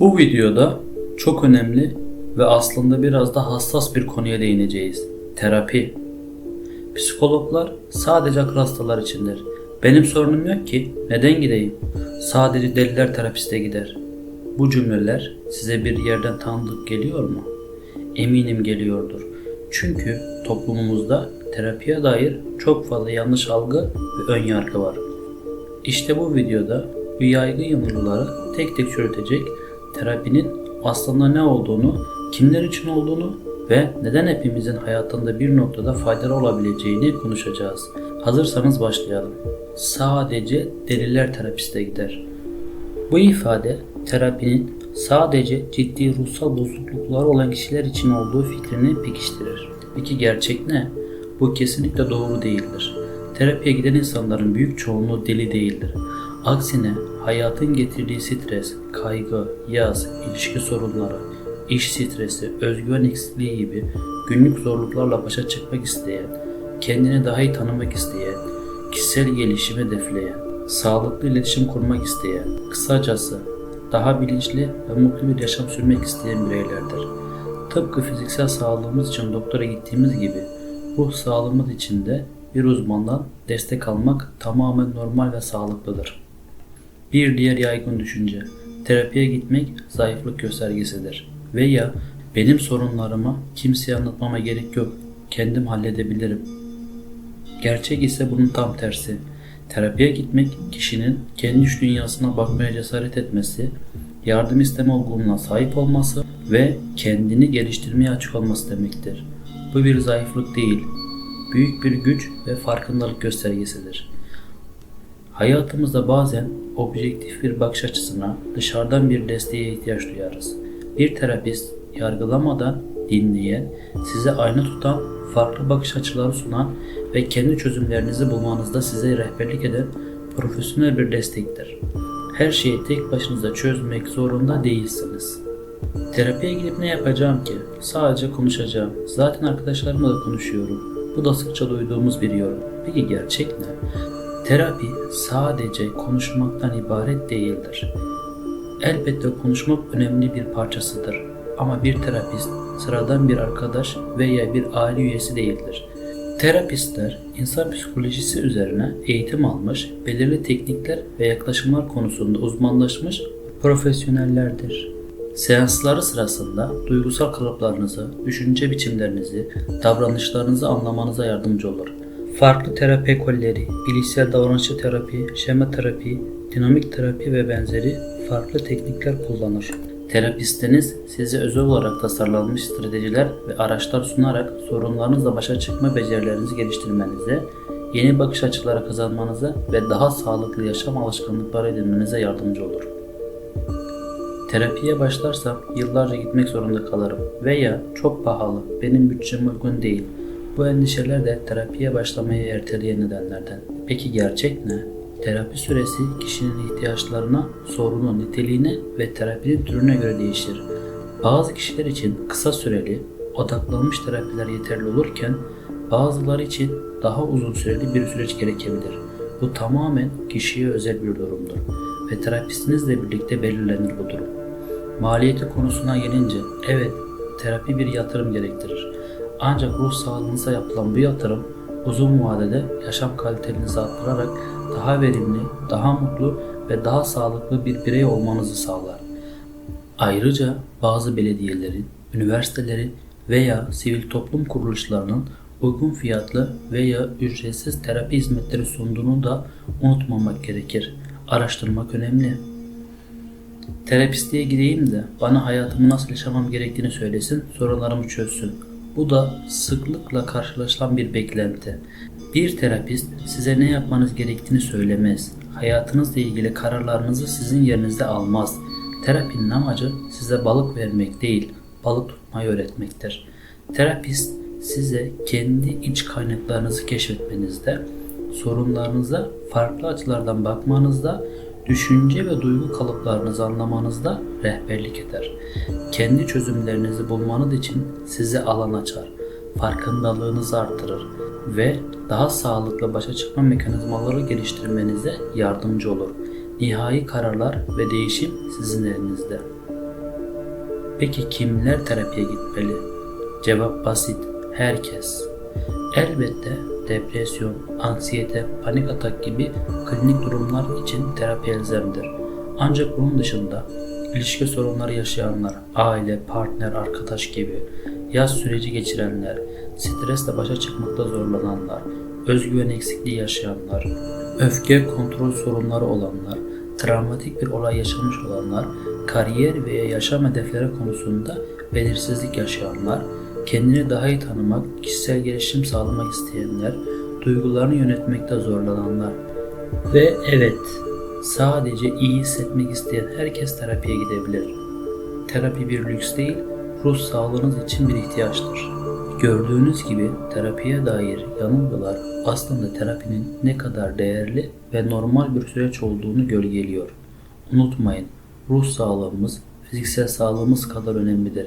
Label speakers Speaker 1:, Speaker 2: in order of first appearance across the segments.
Speaker 1: Bu videoda çok önemli ve aslında biraz da hassas bir konuya değineceğiz. Terapi. Psikologlar sadece akıl hastalar içindir. Benim sorunum yok ki. Neden gideyim? Sadece deliler terapiste gider. Bu cümleler size bir yerden tanıdık geliyor mu? Eminim geliyordur. Çünkü toplumumuzda terapiye dair çok fazla yanlış algı ve ön yargı var. İşte bu videoda bu yaygın yanılgıları tek tek çürütecek, terapinin aslında ne olduğunu, kimler için olduğunu ve neden hepimizin hayatında bir noktada faydalı olabileceğini konuşacağız. Hazırsanız başlayalım. Sadece deliler terapiste gider. Bu ifade terapinin sadece ciddi ruhsal bozuklukları olan kişiler için olduğu fikrini pekiştirir. Peki gerçek ne? Bu kesinlikle doğru değildir. Terapiye giden insanların büyük çoğunluğu deli değildir. Aksine hayatın getirdiği stres, kaygı, yaz, ilişki sorunları, iş stresi, özgüven eksikliği gibi günlük zorluklarla başa çıkmak isteyen, kendini daha iyi tanımak isteyen, kişisel gelişim hedefleyen, sağlıklı iletişim kurmak isteyen, kısacası daha bilinçli ve mutlu bir yaşam sürmek isteyen bireylerdir. Tıpkı fiziksel sağlığımız için doktora gittiğimiz gibi ruh sağlığımız için de bir uzmandan destek almak tamamen normal ve sağlıklıdır. Bir diğer yaygın düşünce, terapiye gitmek zayıflık göstergesidir. Veya benim sorunlarımı kimseye anlatmama gerek yok, kendim halledebilirim. Gerçek ise bunun tam tersi. Terapiye gitmek kişinin kendi iç dünyasına bakmaya cesaret etmesi, yardım isteme olgunluğuna sahip olması ve kendini geliştirmeye açık olması demektir. Bu bir zayıflık değil, büyük bir güç ve farkındalık göstergesidir. Hayatımızda bazen objektif bir bakış açısına, dışarıdan bir desteğe ihtiyaç duyarız. Bir terapist yargılamadan dinleyen, size ayna tutan, farklı bakış açıları sunan ve kendi çözümlerinizi bulmanızda size rehberlik eden profesyonel bir destektir. Her şeyi tek başınıza çözmek zorunda değilsiniz. Terapiye gidip ne yapacağım ki? Sadece konuşacağım. Zaten arkadaşlarımla da konuşuyorum. Bu da sıkça duyduğumuz bir yorum. Peki gerçek ne? Terapi sadece konuşmaktan ibaret değildir. Elbette konuşmak önemli bir parçasıdır. Ama bir terapist sıradan bir arkadaş veya bir aile üyesi değildir. Terapistler insan psikolojisi üzerine eğitim almış, belirli teknikler ve yaklaşımlar konusunda uzmanlaşmış profesyonellerdir. Seansları sırasında duygusal kalıplarınızı, düşünce biçimlerinizi, davranışlarınızı anlamanıza yardımcı olur. Farklı terapi ekolleri, bilişsel davranışçı terapi, şema terapi, dinamik terapi ve benzeri farklı teknikler kullanır. Terapistiniz size özel olarak tasarlanmış stratejiler ve araçlar sunarak sorunlarınızla başa çıkma becerilerinizi geliştirmenize, yeni bakış açıları kazanmanıza ve daha sağlıklı yaşam alışkanlıkları edinmenize yardımcı olur. Terapiye başlarsam yıllarca gitmek zorunda kalırım veya çok pahalı, benim bütçeme uygun değil. Bu endişeler de terapiye başlamayı erteleyen nedenlerden. Peki gerçek ne? Terapi süresi kişinin ihtiyaçlarına, sorunun niteliğine ve terapinin türüne göre değişir. Bazı kişiler için kısa süreli, odaklanmış terapiler yeterli olurken bazıları için daha uzun süreli bir süreç gerekebilir. Bu tamamen kişiye özel bir durumdur ve terapistinizle birlikte belirlenir bu durum. Maliyeti konusuna gelince, evet terapi bir yatırım gerektirir. Ancak ruh sağlığınıza yapılan bu yatırım uzun vadede yaşam kalitenizi arttırarak daha verimli, daha mutlu ve daha sağlıklı bir birey olmanızı sağlar. Ayrıca bazı belediyelerin, üniversitelerin veya sivil toplum kuruluşlarının uygun fiyatlı veya ücretsiz terapi hizmetleri sunduğunu da unutmamak gerekir. Araştırmak önemli. Terapistliğe gideyim de bana hayatımı nasıl yaşamam gerektiğini söylesin, sorunlarımı çözsün. Bu da sıklıkla karşılaşılan bir beklenti. Bir terapist size ne yapmanız gerektiğini söylemez. Hayatınızla ilgili kararlarınızı sizin yerinizde almaz. Terapinin amacı size balık vermek değil, balık tutmayı öğretmektir. Terapist size kendi iç kaynaklarınızı keşfetmenizde, sorunlarınıza farklı açılardan bakmanızda, düşünce ve duygu kalıplarınızı anlamanızda rehberlik eder. Kendi çözümlerinizi bulmanız için size alan açar, farkındalığınızı artırır ve daha sağlıklı başa çıkma mekanizmaları geliştirmenize yardımcı olur. Nihai kararlar ve değişim sizin elinizde. Peki kimler terapiye gitmeli? Cevap basit. Herkes. Elbette depresyon, anksiyete, panik atak gibi klinik durumlar için terapi elzemdir. Ancak bunun dışında ilişki sorunları yaşayanlar, aile, partner, arkadaş gibi, yaz süreci geçirenler, stresle başa çıkmakta zorlananlar, özgüven eksikliği yaşayanlar, öfke kontrol sorunları olanlar, travmatik bir olay yaşamış olanlar, kariyer veya yaşam hedefleri konusunda belirsizlik yaşayanlar, kendini daha iyi tanımak, kişisel gelişim sağlamak isteyenler, duygularını yönetmekte zorlananlar ve evet, sadece iyi hissetmek isteyen herkes terapiye gidebilir. Terapi bir lüks değil, ruh sağlığınız için bir ihtiyaçtır. Gördüğünüz gibi terapiye dair yanılgılar aslında terapinin ne kadar değerli ve normal bir süreç olduğunu gölgeliyor. Unutmayın, ruh sağlığımız fiziksel sağlığımız kadar önemlidir.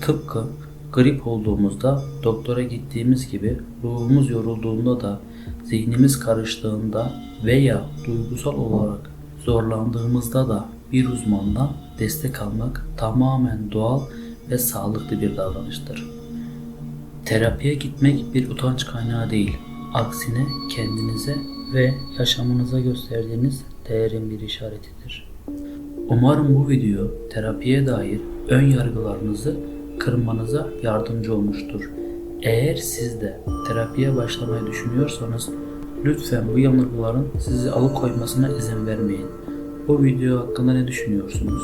Speaker 1: Tıpkı grip olduğumuzda doktora gittiğimiz gibi ruhumuz yorulduğunda da zihnimiz karıştığında veya duygusal olarak zorlandığımızda da bir uzmandan destek almak tamamen doğal ve sağlıklı bir davranıştır. Terapiye gitmek bir utanç kaynağı değil. Aksine kendinize ve yaşamınıza gösterdiğiniz değerin bir işaretidir. Umarım bu video terapiye dair ön yargılarınızı kırmanıza yardımcı olmuştur. Eğer siz de terapiye başlamayı düşünüyorsanız lütfen bu yanılgıların sizi alıkoymasına izin vermeyin. Bu video hakkında ne düşünüyorsunuz?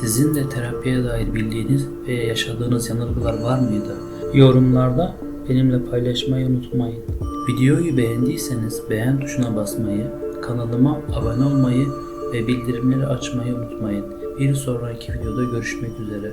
Speaker 1: Sizin de terapiye dair bildiğiniz veya yaşadığınız yanılgılar var mıydı? Yorumlarda benimle paylaşmayı unutmayın. Videoyu beğendiyseniz beğen tuşuna basmayı, kanalıma abone olmayı ve bildirimleri açmayı unutmayın. Bir sonraki videoda görüşmek üzere.